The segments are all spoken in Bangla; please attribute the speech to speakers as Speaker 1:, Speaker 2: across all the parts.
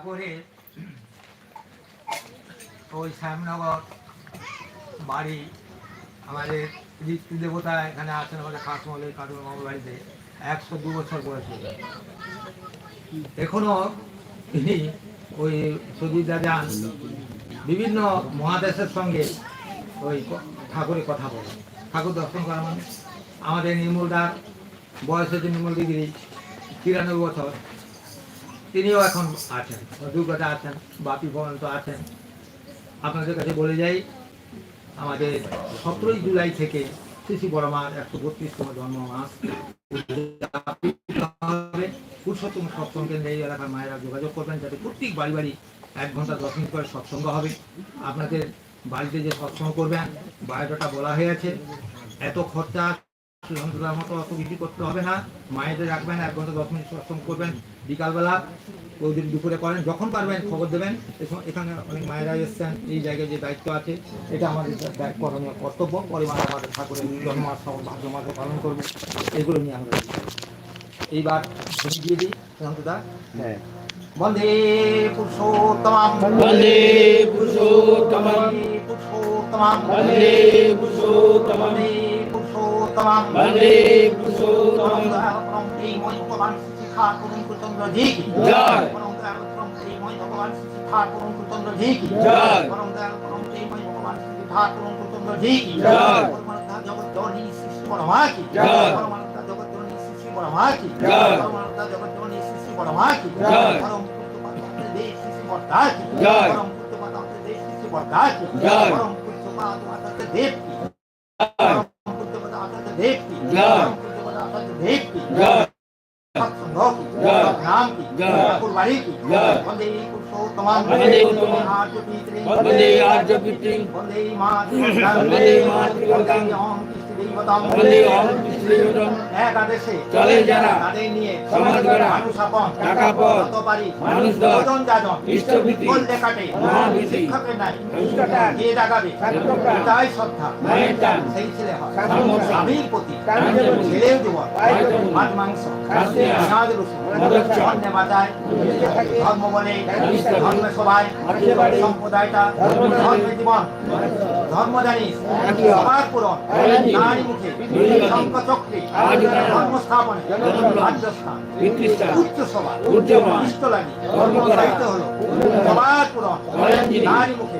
Speaker 1: এই ওই শ্যামনগর বাড়ি, আমাদের ঋতু দেবতা এখানে আছেন আমাদের কাশমলের কাটুর বাড়িতে। একশো দু বছর বয়স হয়ে গেছে। এখনও তিনি ওই সুজিত যান, বিভিন্ন মহাদেশের সঙ্গে ওই ঠাকুরের কথা বলে ঠাকুর দর্শন করা মানে আমাদের নির্মলদার বয়স হচ্ছে নির্মল ডিগ্রি তিরানব্বই বছর। তিনিও এখন আছেন, অভিজ্ঞতা আছেন বাপি ভবন তো আছেন। আপনাদের কাছে বলে যাই, আমাদের সতেরোই জুলাই থেকে শ্রী বড়মার একশো বত্রিশতম জন্ম মাস। হবে। পুরুষোত্তম সৎসঙ্গ কেন্দ্রে এই এলাকার মায়েরা যোগাযোগ করবেন, যাতে প্রত্যেক বাড়ি বাড়ি এক ঘণ্টা দশ মিনিট করে সৎসঙ্গ হবে। আপনাদের বাড়িতে যে সৎসঙ্গ করবেন, বায়োডাটা বলা হয়ে আছে। এত খরচা সুতরাং মতো অত কিছু করতে হবে না। মায়েদের রাখবেন এক ঘণ্টা দশ মিনিট সৎসঙ্গ করবেন। বিকালবেলা ওদের দুপুরে করেন যখন পারবেন খবর দেবেন। এখানে- অনেক মায়েরা এসছেন এই জায়গায় যে দায়িত্ব আছে এটা আমাদের করণীয় কর্তব্য। পরিমাণ আমাদের ঠাকুরের জন্মাস ভাগ্য মাসে পালন করব। এগুলো নিয়ে আমরা এইবার দিয়ে দিই শান্তদা
Speaker 2: হ্যাঁ।
Speaker 1: বন্দে পুরুষোত্তমাম।
Speaker 2: বন্দে পুরুষোত্তমম।
Speaker 1: পুরুষোত্তমাম।
Speaker 2: বন্দে পুরুষোত্তমম।
Speaker 1: পুরুষোত্তমাম
Speaker 2: বন্দে পুরুষোত্তমম
Speaker 1: পরম প্রেমময় ভগবান শ্রী ঠাকুর কুচন্দ্র জি কি
Speaker 2: জয়।
Speaker 1: পরম দয়ালু পরম প্রেমময় ভগবান শ্রী ঠাকুর কুচন্দ্র জি কি
Speaker 2: জয়।
Speaker 1: পরম দয়ালু পরম প্রেমময় ভগবান শ্রী ঠাকুর কুচন্দ্র জি কি
Speaker 2: জয়।
Speaker 1: পরম দয়ালু জগৎজননী শ্রী শ্রী পরমা কি
Speaker 2: জয়।
Speaker 1: পরমাত্মা জগৎজননী শ্রী শ্রী পরমা কি
Speaker 2: জয়।
Speaker 1: পরমাত্মা জগৎজননী শ্রী শ্রী পরমা কি
Speaker 2: জয়।
Speaker 1: পরম পুত্রপাত্র দেব শ্রী শ্রী বর্ধা কি
Speaker 2: জয়।
Speaker 1: পরম পুত্রপাত্র দেব শ্রী শ্রী বর্ধা কি
Speaker 2: জয়।
Speaker 1: পরম পুত্রপাত্র দেব দেব কি
Speaker 2: জয়।
Speaker 1: দেবতম
Speaker 2: চলে যারা
Speaker 1: তাদের নিয়ে
Speaker 2: সমাজ গড়া,
Speaker 1: মানুষ আপন
Speaker 2: টাকা পর,
Speaker 1: পারি
Speaker 2: মানুষ দর,
Speaker 1: যাজন
Speaker 2: ইষ্টভীতি,
Speaker 1: বলতে কাটে
Speaker 2: মহাভীতি,
Speaker 1: শিক্ষকের নাই
Speaker 2: শিষ্টটান,
Speaker 1: কে জাগাবে তাই শ্রদ্ধা
Speaker 2: মায়ের টান,
Speaker 1: সেই ছেলে হয় স্বামীর প্রতি
Speaker 2: কার্যবলী,
Speaker 1: জীবন মাছ মাংস
Speaker 2: খাদ্য,
Speaker 1: পেঁয়াজ রসুন অন্য বাজায় ধর্ম বলে
Speaker 2: ধর্ম
Speaker 1: ধর্ম সবাই সম্প্রদায়টা
Speaker 2: ধর্ম
Speaker 1: জীবন ধর্ম জানিস
Speaker 2: একই
Speaker 1: পূরণ নারী মুখে
Speaker 2: দুর্নীতি,
Speaker 1: শঙ্খ চক্রে
Speaker 2: আজ তারা,
Speaker 1: ধর্ম স্থাপনে রাজ্যস্থান উচ্চ সভা লাগি
Speaker 2: ধর্ম
Speaker 1: হলো সবার পূরণ নারী মুখে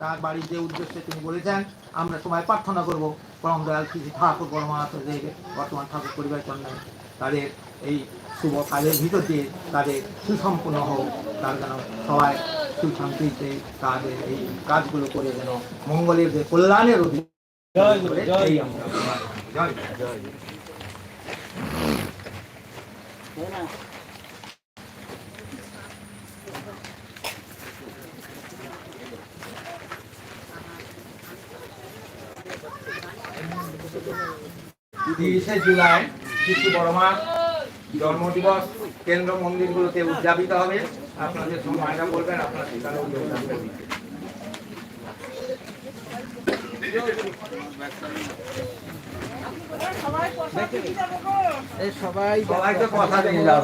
Speaker 1: তার বাড়ির যে উদ্দেশ্যে তিনি বলেছেন আমরা সবাই প্রার্থনা করব পরম দয়াল শ্রী ঠাকুর পরমাত্মা দেব বর্তমান ঠাকুর পরিবার জন্য তাদের এই শুভ কাজের ভিতর দিয়ে তাদের সুসম্পন্ন হোক তার যেন সবাই সুশান্তিতে তাদের এই কাজগুলো করে যেন মঙ্গলের যে কল্যাণের অধিক
Speaker 2: জয় গুরু, জয়
Speaker 1: এই
Speaker 2: গুরু।
Speaker 1: আমরা জয় জয় তিরিশে জুলাই শিশু বর্মার জন্মদিবস কেন্দ্র মন্দিরগুলোতে উদযাপিত হবে। আপনাদের সঙ্গে মায়না বলবেন আপনার সেখানে।
Speaker 2: সবাই
Speaker 1: সবাই তো কথা দিয়ে যাও